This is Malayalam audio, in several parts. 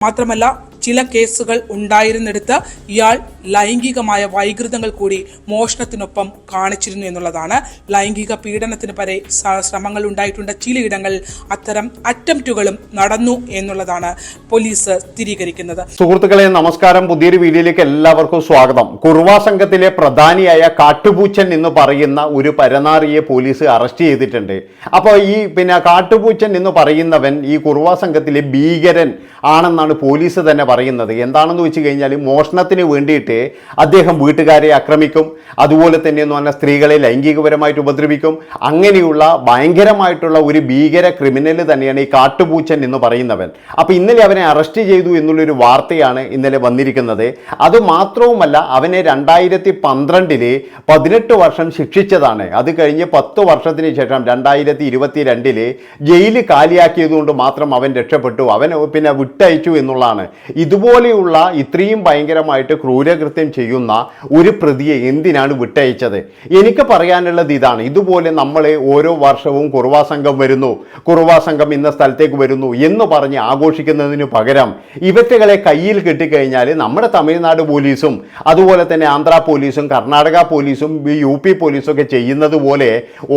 മാത്രമല്ല ചില കേസുകൾ ഉണ്ടായിരുന്നിടത്ത് ഇയാൾ ലൈംഗികമായ വൈകൃതങ്ങൾ കൂടി മോഷണത്തിനൊപ്പം കാണിച്ചിരുന്നു എന്നുള്ളതാണ്. ലൈംഗിക പീഡനത്തിന് വരെ ശ്രമങ്ങൾ ഉണ്ടായിട്ടുണ്ട്. ചിലയിടങ്ങളിൽ അത്തരം അറ്റംപ്റ്റുകളും നടന്നു എന്നുള്ളതാണ് പോലീസ് സ്ഥിരീകരിക്കുന്നത്. സുഹൃത്തുക്കളെ നമസ്കാരം. പുതിയൊരു വീഡിയോയിലേക്ക് എല്ലാവർക്കും സ്വാഗതം. കുർവ സംഘത്തിലെ പ്രധാനിയായ കാട്ടുപൂച്ചൻ എന്ന് പറയുന്ന ഒരു പരനാറിയെ പോലീസ് അറസ്റ്റ് ചെയ്തിട്ടുണ്ട്. അപ്പോൾ ഈ പിന്നെ കാട്ടുപൂച്ചൻ എന്ന് പറയുന്നവൻ ഈ കുർവ സംഘത്തിലെ ഭീകരൻ ആണെന്നാണ് പോലീസ് തന്നെ പറയുന്നത്? എന്താണെന്ന് വെച്ച് കഴിഞ്ഞാൽ മോഷണത്തിന് വേണ്ടിയിട്ട് അദ്ദേഹം വീട്ടുകാരെ ആക്രമിക്കും. അതുപോലെ തന്നെ എന്ന് പറഞ്ഞാൽ സ്ത്രീകളെ ലൈംഗികപരമായിട്ട് ഉപദ്രവിക്കും. അങ്ങനെയുള്ള ഭയങ്കരമായിട്ടുള്ള ഒരു ഭീകര ക്രിമിനൽ തന്നെയാണ് ഈ കാട്ടുപൂച്ചൻ എന്ന് പറയുന്നവൻ. അപ്പോൾ ഇന്നലെ അവനെ അറസ്റ്റ് ചെയ്തു എന്നുള്ളൊരു വാർത്തയാണ് ഇന്നലെ വന്നിരിക്കുന്നത്. അത് മാത്രവുമല്ല അവനെ രണ്ടായിരത്തി പന്ത്രണ്ടിൽ പതിനെട്ട് വർഷം ശിക്ഷിച്ചതാണ്. അത് കഴിഞ്ഞ് പത്ത് വർഷത്തിന് ശേഷം രണ്ടായിരത്തി ഇരുപത്തി രണ്ടിൽ ജയിൽ കാലിയാക്കിയതുകൊണ്ട് മാത്രം അവൻ രക്ഷപ്പെട്ടു. അവൻ പിന്നെ വിട്ടയച്ചു എന്നുള്ളതാണ്. ഇതുപോലെയുള്ള ഇത്രയും ഭയങ്കരമായിട്ട് ക്രൂരകൃത്യം ചെയ്യുന്ന ഒരു പ്രതിയെ എന്തിനാണ് വിട്ടയച്ചത്? എനിക്ക് പറയാനുള്ളത് ഇതാണ്. ഇതുപോലെ നമ്മൾ ഓരോ വർഷവും കുറുവാ സംഘം വരുന്നു കുറുവാ സംഘം ഇന്ന സ്ഥലത്തേക്ക് വരുന്നു എന്ന് പറഞ്ഞ് ആഘോഷിക്കുന്നതിന് പകരം ഇവറ്റകളെ കയ്യിൽ കിട്ടിക്കഴിഞ്ഞാൽ നമ്മുടെ തമിഴ്നാട് പോലീസും അതുപോലെ തന്നെ ആന്ധ്ര പോലീസും കർണാടക പോലീസും യു പി പോലീസും ഒക്കെ ചെയ്യുന്നത് പോലെ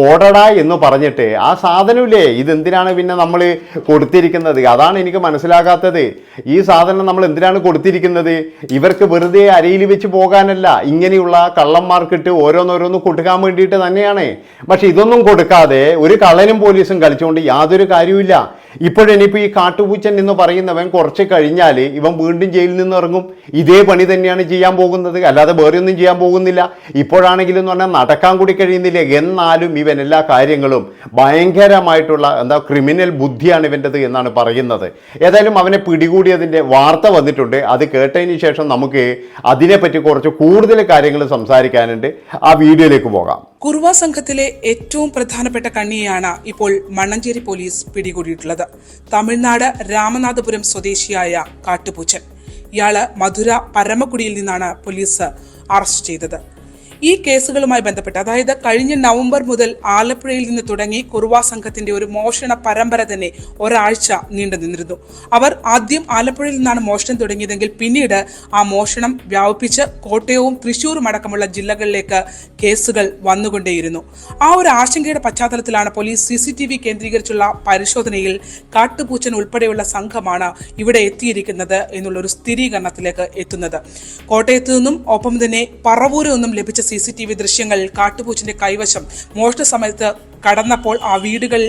ഓടടാ എന്ന് പറഞ്ഞിട്ട് ആ സാധനമില്ലേ? ഇതെന്തിനാണ് പിന്നെ നമ്മൾ കൊടുത്തിരിക്കുന്നത്? അതാണ് എനിക്ക് മനസ്സിലാകാത്തത്. ഈ സാധനം നമ്മൾ എന്തിനാണ് കൊടുത്തിരിക്കുന്നത്? ഇവർക്ക് വെറുതെ അരയിൽ വെച്ച് പോകാനല്ല. ഇങ്ങനെയുള്ള കള്ളന്മാർക്കിട്ട് ഓരോന്നോരോന്ന് കൊടുക്കാൻ വേണ്ടിയിട്ട് തന്നെയാണ്. പക്ഷെ ഇതൊന്നും കൊടുക്കാതെ ഒരു കള്ളനും പോലീസും കളിച്ചുകൊണ്ട് യാതൊരു കാര്യവുമില്ല. ഇപ്പോഴിനിയിപ്പോൾ ഈ കാട്ടുപൂച്ചൻ എന്ന് പറയുന്നവൻ കുറച്ച് കഴിഞ്ഞാൽ ഇവൻ വീണ്ടും ജയിലിൽ നിന്ന് ഇറങ്ങും. ഇതേ പണി തന്നെയാണ് ചെയ്യാൻ പോകുന്നത്. അല്ലാതെ വേറെ ഒന്നും ചെയ്യാൻ പോകുന്നില്ല. ഇപ്പോഴാണെങ്കിലും പറഞ്ഞാൽ നടക്കാൻ കൂടി കഴിയുന്നില്ല. എന്നാലും ഇവൻ എല്ലാ കാര്യങ്ങളും ഭയങ്കരമായിട്ടുള്ള എന്താ ക്രിമിനൽ ബുദ്ധിയാണ് ഇവന്റെത് എന്നാണ് പറയുന്നത്. ഏതായാലും അവനെ പിടികൂടിയതിന്റെ വാർത്ത വന്നിട്ടുണ്ട്. അത് കേട്ടതിന് ശേഷം നമുക്ക് അതിനെപ്പറ്റി കുറച്ച് കൂടുതൽ കാര്യങ്ങൾ സംസാരിക്കാനുണ്ട്. ആ വീഡിയോയിലേക്ക് പോകാം. കുറുവ സംഘത്തിലെ ഏറ്റവും പ്രധാനപ്പെട്ട കണ്ണിയെയാണ് ഇപ്പോൾ മണ്ണഞ്ചേരി പോലീസ് പിടികൂടിയിട്ടുള്ളത്. തമിഴ്നാട് രാമനാഥപുരം സ്വദേശിയായ കാട്ടുപൂച്ചൻ. ഇയാൾ മധുര പരമക്കുടിയിൽ നിന്നാണ് പോലീസ് അറസ്റ്റ് ചെയ്തത്. ഈ കേസുകളുമായി ബന്ധപ്പെട്ട് അതായത് കഴിഞ്ഞ നവംബർ മുതൽ ആലപ്പുഴയിൽ നിന്ന് തുടങ്ങി കുറുവ സംഘത്തിന്റെ ഒരു മോഷണ പരമ്പര തന്നെ ഒരാഴ്ച നീണ്ടു നിന്നിരുന്നു. അവർ ആദ്യം ആലപ്പുഴയിൽ നിന്നാണ് മോഷണം തുടങ്ങിയതെങ്കിൽ പിന്നീട് ആ മോഷണം വ്യാപിപ്പിച്ച് കോട്ടയവും തൃശൂരും അടക്കമുള്ള ജില്ലകളിലേക്ക് കേസുകൾ വന്നുകൊണ്ടേയിരുന്നു. ആ ഒരു ആശങ്കയുടെ പശ്ചാത്തലത്തിലാണ് police C C T V കേന്ദ്രീകരിച്ചുള്ള പരിശോധനയിൽ കാട്ടുപൂച്ചൻ ഉൾപ്പെടെയുള്ള സംഘമാണ് ഇവിടെ എത്തിയിരിക്കുന്നത് എന്നുള്ള ഒരു സ്ഥിരീകരണത്തിലേക്ക് എത്തുന്നത്. കോട്ടയത്ത് നിന്നും ഒപ്പം തന്നെ പറവൂരിൽ നിന്നും ലഭിച്ച സി സി ടി വി ദൃശ്യങ്ങൾ കാട്ടുപൂച്ചിന്റെ കൈവശം. മോഷണ സമയത്ത് കടന്നപ്പോൾ ആ വീടുകൾ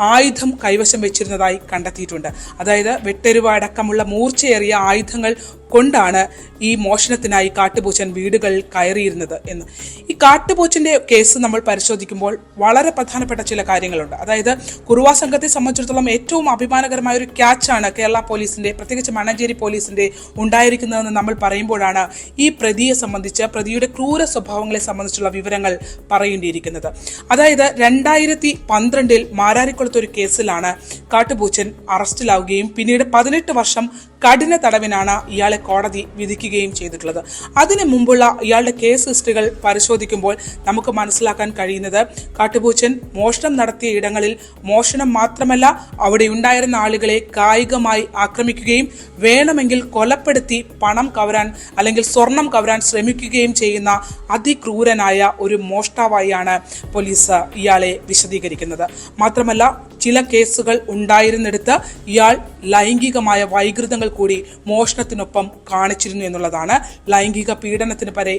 ആയുധം കൈവശം വെച്ചിരുന്നതായി കണ്ടെത്തിയിട്ടുണ്ട്. അതായത് വെട്ടരുവ അടക്കമുള്ള മൂർച്ചയേറിയ ആയുധങ്ങൾ കൊണ്ടാണ് ഈ മോഷണത്തിനായി കാട്ടുപൂച്ചൻ വീടുകൾ കയറിയിരുന്നത് എന്ന്. ഈ കാട്ടുപൂച്ചന്റെ കേസ് നമ്മൾ പരിശോധിക്കുമ്പോൾ വളരെ പ്രധാനപ്പെട്ട ചില കാര്യങ്ങളുണ്ട്. അതായത് കുറുവാ സംഘത്തെ സംബന്ധിച്ചിടത്തോളം ഏറ്റവും അഭിമാനകരമായ ഒരു ക്യാച്ചാണ് കേരള പോലീസിന്റെ പ്രത്യേകിച്ച് മണഞ്ചേരി പോലീസിന്റെ ഉണ്ടായിരിക്കുന്നതെന്ന് നമ്മൾ പറയുമ്പോഴാണ് ഈ പ്രതിയെ സംബന്ധിച്ച് പ്രതിയുടെ ക്രൂര സ്വഭാവങ്ങളെ സംബന്ധിച്ചുള്ള വിവരങ്ങൾ പറയേണ്ടിയിരിക്കുന്നത്. അതായത് രണ്ടായിരത്തി പന്ത്രണ്ടിൽ മാരാരിക്കുളത്ത് ഒരു കേസിലാണ് കാട്ടുപൂച്ചൻ അറസ്റ്റിലാവുകയും പിന്നീട് പതിനെട്ട് വർഷം കഠിന തടവിനാണ് ഇയാളെ കോടതി വിധിക്കുകയും ചെയ്തിട്ടുള്ളത്. അതിനു മുമ്പുള്ള ഇയാളുടെ കേസ് ഹിസ്റ്ററികൾ പരിശോധിക്കുമ്പോൾ നമുക്ക് മനസ്സിലാക്കാൻ കഴിയുന്നത് കാട്ടുപൂച്ചൻ മോഷണം നടത്തിയ ഇടങ്ങളിൽ മോഷണം മാത്രമല്ല അവിടെ ഉണ്ടായിരുന്ന ആളുകളെ കായികമായി ആക്രമിക്കുകയും വേണമെങ്കിൽ കൊലപ്പെടുത്തി പണം കവരാൻ അല്ലെങ്കിൽ സ്വർണം കവരാൻ ശ്രമിക്കുകയും ചെയ്യുന്ന അതിക്രൂരനായ ഒരു മോഷ്ടാവായാണ് പോലീസ് ഇയാളെ വിശദീകരിക്കുന്നത്. മാത്രമല്ല ചില കേസുകൾ ഉണ്ടായിരുന്നിടത്ത് ഇയാൾ ലൈംഗികമായ വൈകൃതങ്ങൾ കൂടി മോഷണത്തിനൊപ്പം കാണിച്ചിരുന്നു എന്നുള്ളതാണ്. ലൈംഗിക പീഡനത്തിന് വരെ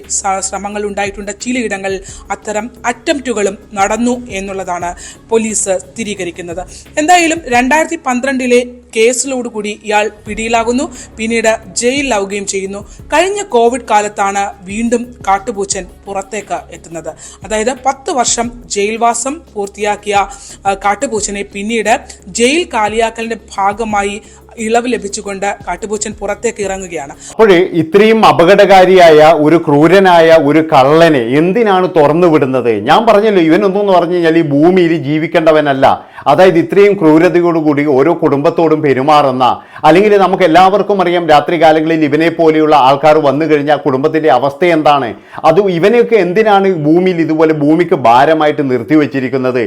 ശ്രമങ്ങൾ ഉണ്ടായിട്ടുണ്ട്. ചിലയിടങ്ങളിൽ അത്തരം അറ്റംപ്റ്റുകളും നടന്നു എന്നുള്ളതാണ് പോലീസ് സ്ഥിരീകരിക്കുന്നത്. എന്തായാലും രണ്ടായിരത്തി പന്ത്രണ്ടിലെ കേസിലോടുകൂടി ഇയാൾ പിടിയിലാകുന്നു. പിന്നീട് ജയിലിലാവുകയും ചെയ്യുന്നു. കഴിഞ്ഞ കോവിഡ് കാലത്താണ് വീണ്ടും കാട്ടുപൂച്ചൻ പുറത്തേക്ക് എത്തുന്നത്. അതായത് പത്ത് വർഷം ജയിൽവാസം പൂർത്തിയാക്കിയ കാട്ടുപൂച്ചനെ പിന്നീട് ജയിൽ കാലിയാക്കലിന്റെ ഭാഗമായി ഇളവ് ലഭിച്ചുകൊണ്ട് കാട്ടുപൂച്ചൻ പുറത്തേക്ക് ഇറങ്ങുകയാണ്. അപ്പോഴേ ഇത്രയും അപകടകാരിയായ ഒരു ക്രൂരനായ ഒരു കള്ളനെ എന്തിനാണ് തുറന്നു വിടുന്നത്? ഞാൻ പറഞ്ഞല്ലോ ഇവനൊന്നും പറഞ്ഞു കഴിഞ്ഞാൽ ഈ ഭൂമിയിൽ ജീവിക്കേണ്ടവനല്ല. അതായത് ഇത്രയും ക്രൂരതയോടുകൂടി ഓരോ കുടുംബത്തോടും പെരുമാറുന്ന അല്ലെങ്കിൽ നമുക്ക് എല്ലാവർക്കും അറിയാം രാത്രി കാലങ്ങളിൽ ഇവനെ പോലെയുള്ള ആൾക്കാർ വന്നു കഴിഞ്ഞാൽ കുടുംബത്തിന്റെ അവസ്ഥ എന്താണ്? അത് ഇവനെയൊക്കെ എന്തിനാണ് ഭൂമിയിൽ ഇതുപോലെ ഭൂമിക്ക് ഭാരമായിട്ട് നിർത്തി വെച്ചിരിക്കുന്നത്?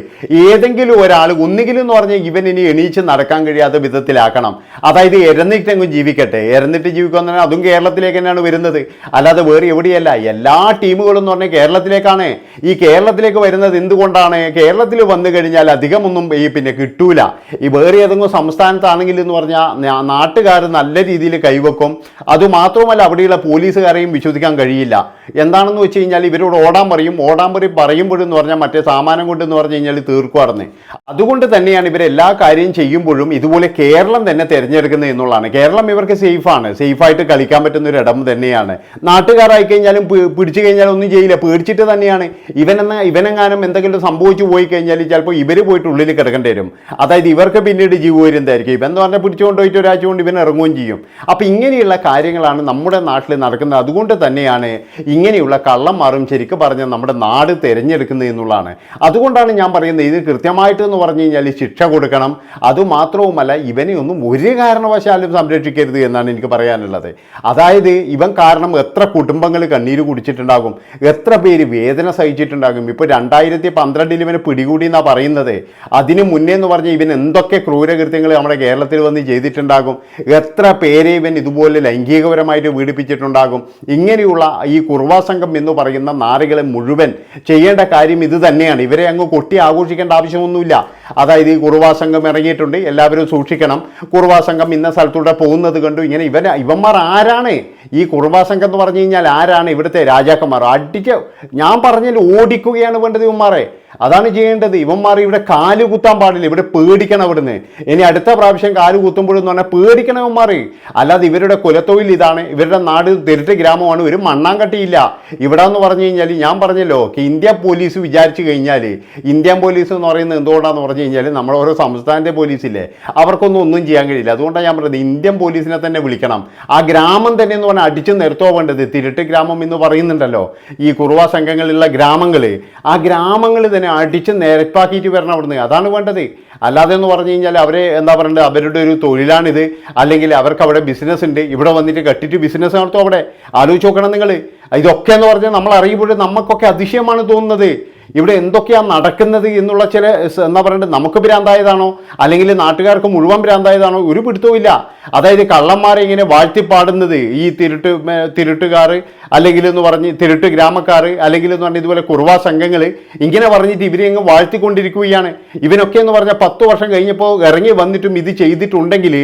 ഏതെങ്കിലും ഒരാൾ ഒന്നുകിലും എന്ന് പറഞ്ഞാൽ ഇവൻ ഇനി എണീച്ച് നടക്കാൻ കഴിയാത്ത വിധത്തിലാക്കണം. അതായത് എരന്നിട്ടെങ്കും ജീവിക്കട്ടെ. എരന്നിട്ട് ജീവിക്കുക എന്ന് പറഞ്ഞാൽ അതും കേരളത്തിലേക്ക് തന്നെയാണ് വരുന്നത്. അല്ലാതെ വേറെ എവിടെയല്ല. എല്ലാ ടീമുകളും എന്ന് പറഞ്ഞാൽ കേരളത്തിലേക്കാണ്. ഈ കേരളത്തിലേക്ക് വരുന്നത് എന്തുകൊണ്ടാണ്? കേരളത്തിൽ വന്നു കഴിഞ്ഞാൽ അധികമൊന്നും ഈ പിന്നെ കിട്ടൂല. ഈ വേറെ ഏതെങ്കിലും സംസ്ഥാനത്താണെങ്കിൽ എന്ന് പറഞ്ഞാൽ നാട്ടുകാർ നല്ല രീതിയിൽ കൈവെക്കും. അതുമാത്രമല്ല അവിടെയുള്ള പോലീസുകാരെയും വിശ്വസിക്കാൻ കഴിയില്ല. എന്താണെന്ന് വെച്ച് കഴിഞ്ഞാൽ ഇവരോട് ഓടാൻ പറയും. ഓടാൻ പറയും പറയുമ്പോഴെന്ന് പറഞ്ഞാൽ മറ്റേ സാമാനം കൊണ്ടെന്ന് പറഞ്ഞു കഴിഞ്ഞാൽ തീർക്കുവാർന്ന്. അതുകൊണ്ട് തന്നെയാണ് ഇവരെല്ലാ കാര്യം ചെയ്യുമ്പോഴും ഇതുപോലെ കേരളം തന്നെ തിരഞ്ഞെടുക്കുന്നത് എന്നുള്ളതാണ്. കേരളം ഇവർക്ക് സേഫാണ് സേഫായിട്ട് കളിക്കാൻ പറ്റുന്ന ഒരു ഇടം തന്നെയാണ്. നാട്ടുകാരായി കഴിഞ്ഞാലും പിടിച്ചു കഴിഞ്ഞാലും ഒന്നും ചെയ്യില്ല. പേടിച്ചിട്ട് തന്നെയാണ്. ഇവനെന്ന ഇവനെങ്ങാനും എന്തെങ്കിലും സംഭവിച്ചു പോയി കഴിഞ്ഞാൽ ചിലപ്പോൾ ഇവർ പോയിട്ട് ഉള്ളിൽ കിടക്കേണ്ടി വരും. അതായത് ഇവർക്ക് പിന്നീട് ജീവവരുന്നതായിരിക്കും ഇവൻ എന്ന് പറഞ്ഞാൽ പിടിച്ചുകൊണ്ട് പോയിട്ട് ഒരാഴ്ച കൊണ്ട് ഇവൻ ഇറങ്ങുകയും ചെയ്യും. അപ്പോൾ ഇങ്ങനെയുള്ള കാര്യങ്ങളാണ് നമ്മുടെ നാട്ടിൽ നടക്കുന്നത്. അതുകൊണ്ട് തന്നെയാണ് ഇങ്ങനെയുള്ള കള്ളന്മാരും ശരിക്കും പറഞ്ഞാൽ നമ്മുടെ നാട് തിരഞ്ഞെടുക്കുന്നത് എന്നുള്ളതാണ്. അതുകൊണ്ടാണ് ഞാൻ പറയുന്നത്. ഇത് കൃത്യമായിട്ട് എന്ന് പറഞ്ഞു കഴിഞ്ഞാൽ ശിക്ഷ കൊടുക്കണം. അതുമാത്രവുമല്ല ഇവനെ ഒന്നും ഒരു കാരണവശാലും സംരക്ഷിക്കരുത് എന്നാണ് എനിക്ക് പറയാനുള്ളത്. അതായത് ഇവൻ കാരണം എത്ര കുടുംബങ്ങൾ കണ്ണീര് കുടിച്ചിട്ടുണ്ടാകും എത്ര പേര് വേദന സഹിച്ചിട്ടുണ്ടാകും. ഇപ്പോൾ രണ്ടായിരത്തി പന്ത്രണ്ടിൽ ഇവനെ പിടികൂടി എന്നാണ് പറയുന്നത്. അതിന് മുന്നേ എന്ന് പറഞ്ഞാൽ ഇവൻ എന്തൊക്കെ ക്രൂരകൃത്യങ്ങൾ നമ്മുടെ കേരളത്തിൽ വന്ന് ചെയ്തിട്ടുണ്ടാകും എത്ര പേരെ ഇവൻ ഇതുപോലെ ലൈംഗികപരമായിട്ട് പീഡിപ്പിച്ചിട്ടുണ്ടാകും. ഇങ്ങനെയുള്ള ഈ കുർവാ സംഘം എന്ന് പറയുന്ന നാറികളെ മുഴുവൻ ചെയ്യേണ്ട കാര്യം ഇത് തന്നെയാണ്. ഇവരെ അങ്ങ് കൊട്ടി ആഘോഷിക്കേണ്ട ആവശ്യമൊന്നുമില്ല. അതായത് ഈ കുറുവാ സംഘം ഇറങ്ങിയിട്ടുണ്ട് എല്ലാവരും സൂക്ഷിക്കണം. കുറുവാ സംഘം ഇന്ന സ്ഥലത്തൂടെ പോകുന്നത് കണ്ടു ഇങ്ങനെ ഇവൻ ഇവന്മാർ ആരാണ്? ഈ കുറുവാ സംഘം എന്ന് പറഞ്ഞു കഴിഞ്ഞാൽ ആരാണ് ഇവിടുത്തെ രാജാക്കന്മാർ? അടിക്ക് ഞാൻ പറഞ്ഞാൽ ഓടിക്കുകയാണ് വേണ്ടത് ഇവന്മാരെ. അതാണ് ചെയ്യേണ്ടത്. ഇവന്മാർ ഇവിടെ കാൽ കുത്താൻ പാടില്ല. ഇവിടെ പേടിക്കണം ഇവിടുന്ന് ഇനി അടുത്ത പ്രാവശ്യം കാൽ കുത്തുമ്പോഴെന്ന് പറഞ്ഞാൽ പേടിക്കണം ഇവന്മാർ അല്ലാതെ ഇവരുടെ കുലത്തൊഴിൽ ഇതാണ്. ഇവരുടെ നാട് ദരിദ്ര ഗ്രാമമാണ്. ഒരു മണ്ണാങ്കട്ടിയില്ല. ഇവിടെ എന്ന് പറഞ്ഞു കഴിഞ്ഞാൽ ഞാൻ പറഞ്ഞല്ലോ ഇന്ത്യ പോലീസ് വിചാരിച്ചു കഴിഞ്ഞാൽ ഇന്ത്യൻ പോലീസ് എന്ന് പറയുന്നത് എന്തുകൊണ്ടാന്ന് പറഞ്ഞു കഴിഞ്ഞാൽ നമ്മുടെ ഓരോ സംസ്ഥാനത്തെ പോലീസില്ലേ? അവർക്കൊന്നും ഒന്നും ചെയ്യാൻ കഴിയില്ല. അതുകൊണ്ടാണ് ഞാൻ പറയുന്നത് ഇന്ത്യൻ പോലീസിനെ തന്നെ വിളിക്കണം. ആ ഗ്രാമം തന്നെ എന്ന് പറഞ്ഞാൽ അടിച്ചു നിർത്തോ വേണ്ടത്? തിരുട്ട് ഗ്രാമം എന്ന് പറയുന്നുണ്ടല്ലോ. ഈ കുറുവ സംഘങ്ങളിലുള്ള ഗ്രാമങ്ങൾ ആ ഗ്രാമങ്ങൾ തന്നെ അടിച്ച് നിരപ്പാക്കിയിട്ട് വരണം അവിടുന്ന്. അതാണ് വേണ്ടത്. അല്ലാതെ എന്ന് പറഞ്ഞു കഴിഞ്ഞാൽ അവരെ എന്താ പറയണ്ടത് അവരുടെ ഒരു തൊഴിലാണിത്. അല്ലെങ്കിൽ അവർക്ക് അവിടെ ബിസിനസ് ഉണ്ട്. ഇവിടെ വന്നിട്ട് കെട്ടിട്ട് ബിസിനസ് നടത്തും അവിടെ. ആലോചിച്ച് നോക്കണം നിങ്ങൾ ഇതൊക്കെ എന്ന് പറഞ്ഞാൽ നമ്മൾ അറിയുമ്പോഴും നമുക്കൊക്കെ അതിശയമാണ് തോന്നുന്നത്. ഇവിടെ എന്തൊക്കെയാണ് നടക്കുന്നത് എന്നുള്ള ചില എന്താ പറയണ്ടത് നമുക്ക് ഭ്രാന്തായതാണോ? അല്ലെങ്കിൽ നാട്ടുകാർക്ക് മുഴുവൻ ഭ്രാന്തായതാണോ? ഒരു പിടുത്തവും ഇല്ല. അതായത് കള്ളന്മാരെ ഇങ്ങനെ വാഴ്ത്തിപ്പാടുന്നത് ഈ തിരുട്ട് തിരുട്ടുകാർ അല്ലെങ്കിൽ എന്ന് പറഞ്ഞ് തിരുട്ട് ഗ്രാമക്കാർ അല്ലെങ്കിൽ എന്ന് പറഞ്ഞാൽ ഇതുപോലെ കുറുവാ സംഘങ്ങൾ ഇങ്ങനെ പറഞ്ഞിട്ട് ഇവരെ അങ്ങ് വാഴ്ത്തിക്കൊണ്ടിരിക്കുകയാണ്. ഇവനൊക്കെ എന്ന് പറഞ്ഞാൽ പത്ത് വർഷം കഴിഞ്ഞപ്പോൾ ഇറങ്ങി വന്നിട്ടും ഇത് ചെയ്തിട്ടുണ്ടെങ്കിൽ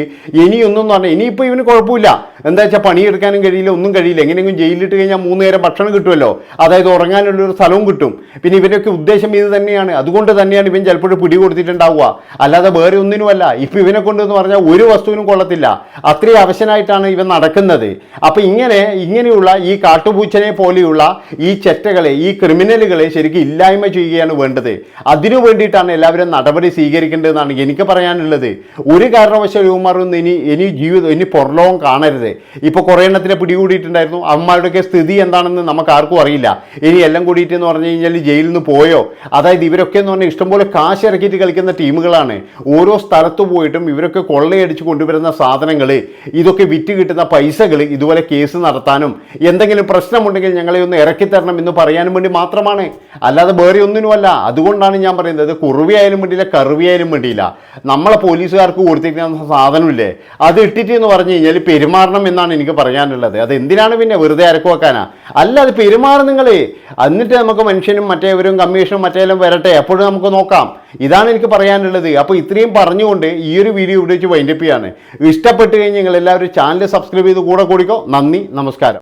ഇനിയൊന്നും എന്ന് പറഞ്ഞാൽ ഇനിയിപ്പോൾ ഇവന് കുഴപ്പമില്ല. എന്താ വെച്ചാൽ പണിയെടുക്കാനും കഴിയില്ല ഒന്നും കഴിയില്ല. എങ്ങനെയെങ്കിലും ജയിലിലിട്ട് കഴിഞ്ഞാൽ മൂന്ന് നേരം ഭക്ഷണം കിട്ടുമല്ലോ. അതായത് ഉറങ്ങാനുള്ള ഒരു സ്ഥലവും കിട്ടും. പിന്നെ ഇവരൊക്കെ ഉദ്ദേശം ഇത് തന്നെയാണ്. അതുകൊണ്ട് തന്നെയാണ് ഇവൻ ചിലപ്പോൾ പിടി കൊടുത്തിട്ടുണ്ടാവുക അല്ലാതെ വേറെ ഒന്നിനുമല്ല. ഇപ്പം ഇവനെ കൊണ്ട് എന്ന് പറഞ്ഞാൽ ഒരു വസ്തുവിനും കൊള്ളത്തില്ല. അത്രയും അവശനായിട്ടാണ് ഇവൻ നടക്കുന്നത്. അപ്പം ഇങ്ങനെ ഇങ്ങനെയുള്ള ഈ കാട്ടുപൂച്ചനെ പോലെയുള്ള ഈ ചെറ്റകളെ ഈ ക്രിമിനലുകളെ ശരിക്കും ഇല്ലായ്മ ചെയ്യുകയാണ് വേണ്ടത്. അതിനു വേണ്ടിയിട്ടാണ് എല്ലാവരും നടപടി സ്വീകരിക്കേണ്ടതെന്നാണ് എനിക്ക് പറയാനുള്ളത്. ഒരു കാരണവശാലും ഇവന്മാരൊന്നും ഇനി ഇനി ജീവിതം ഇനി പുറലോകം കാണരുത്. ഇപ്പോൾ കുറേ എണ്ണത്തിനെ പിടികൂടിയിട്ടുണ്ടായിരുന്നു. അവന്മാരുടെയൊക്കെ സ്ഥിതി എന്താണെന്ന് നമുക്ക് ആർക്കും അറിയില്ല. ഇനി എല്ലാം കൂടിയിട്ട് എന്ന് പറഞ്ഞു കഴിഞ്ഞാൽ ജയിലിൽ നിന്ന് പോയോ? അതായത് ഇവരൊക്കെ എന്ന് പറഞ്ഞാൽ ഇഷ്ടംപോലെ കാശ് ഇറക്കിയിട്ട് കളിക്കുന്ന ടീമുകളാണ്. ഓരോ സ്ഥലത്ത് പോയിട്ടും ഇവരൊക്കെ കൊള്ളയടിച്ച് കൊണ്ടുവരുന്ന സാധനങ്ങൾ ഇതൊക്കെ വിറ്റ് കിട്ടുന്ന പൈസകൾ ഇതുപോലെ കേസ് നടത്താനും എന്തെങ്കിലും പ്രശ്നമുണ്ടെങ്കിൽ ഞങ്ങളെ ഒന്ന് ഇറക്കി തരണം എന്ന് പറയാനും വേണ്ടി മാത്രമാണ്. അല്ലാതെ വേറെ ഒന്നിനുമല്ല അതുകൊണ്ടാണ് ഞാൻ പറയുന്നത് കുറുവിയായാലും വേണ്ടിയില്ല കറുവിയായാലും വേണ്ടിയില്ല. നമ്മളെ പോലീസുകാർക്ക് കൊടുത്തിരിക്കുന്ന സാധനമില്ലേ? അത് ഇട്ടിട്ട് എന്ന് പറഞ്ഞു കഴിഞ്ഞാൽ പെരുമാറണം എന്നാണ് എനിക്ക് പറയാനുള്ളത്. അത് എന്തിനാണ് പിന്നെ വെറുതെ അരക്കുവാക്കാനാ? അല്ല അത് പെരുമാറും നിങ്ങൾ എന്നിട്ട് നമുക്ക് മനുഷ്യനും മറ്റേവരും കമ്മീഷനും മറ്റേലും വരട്ടെ അപ്പോഴും നമുക്ക് നോക്കാം. ഇതാണ് എനിക്ക് പറയാനുള്ളത്. അപ്പോൾ ഇത്രയും പറഞ്ഞുകൊണ്ട് ഈ ഒരു വീഡിയോ ഇവിടെ വെച്ച് വൈൻഡപ്പ് ചെയ്യാണ്. ഇഷ്ടപ്പെട്ട് കഴിഞ്ഞ് നിങ്ങൾ എല്ലാവരും ചാനൽ സബ്സ്ക്രൈബ് ചെയ്ത് കൂടെ കൂടിക്കോ. നന്ദി നമസ്കാരം.